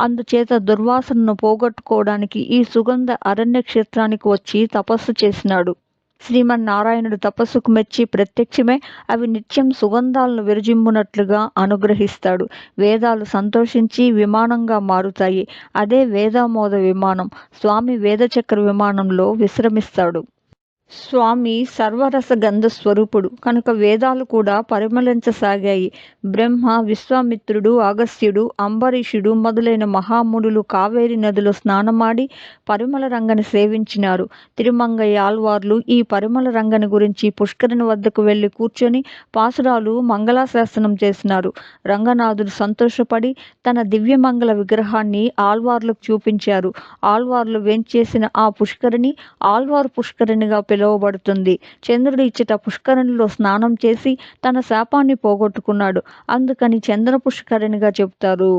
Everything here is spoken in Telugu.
అందుచేత దుర్వాసనను పోగొట్టుకోవడానికి ఈ సుగంధ అరణ్య క్షేత్రానికి వచ్చి తపస్సు చేసినాడు. శ్రీమన్నారాయణుడు తపస్సుకు మెచ్చి ప్రత్యక్షమే అవి నిత్యం సుగంధాలను విరజిమ్మునట్లుగా అనుగ్రహిస్తాడు. వేదాలు సంతోషించి విమానంగా మారుతాయి. అదే వేదామోద విమానం స్వామి వేదచక్ర విమానంలో విశ్రమిస్తాడు. స్వామి సర్వరస గంధ స్వరూపుడు. కనుక వేదాలు కూడా పరిమళించసాగాయి. బ్రహ్మ విశ్వామిత్రుడు అగస్త్యుడు అంబరీషుడు మొదలైన మహామునులు కావేరి నదిలో స్నానమాడి పరిమళ రంగని సేవించినారు. తిరుమంగయ్య ఆల్వార్లు ఈ పరిమళ రంగని గురించి పుష్కరిణి వద్దకు వెళ్ళి కూర్చొని పాసురాలు మంగళాశాసనం చేసినారు. రంగనాథుడు సంతోషపడి తన దివ్యమంగళ విగ్రహాన్ని ఆల్వార్లకు చూపించారు. ఆల్వార్లు వెంచేసిన ఆ పుష్కరిణి ఆల్వార్ పిలు పిలువబడుతుంది. చంద్రుడు ఇచ్చట పుష్కరిణిలో స్నానం చేసి తన శాపాన్ని పోగొట్టుకున్నాడు. అందుకని చంద్ర పుష్కరిణిగా చెబుతారు.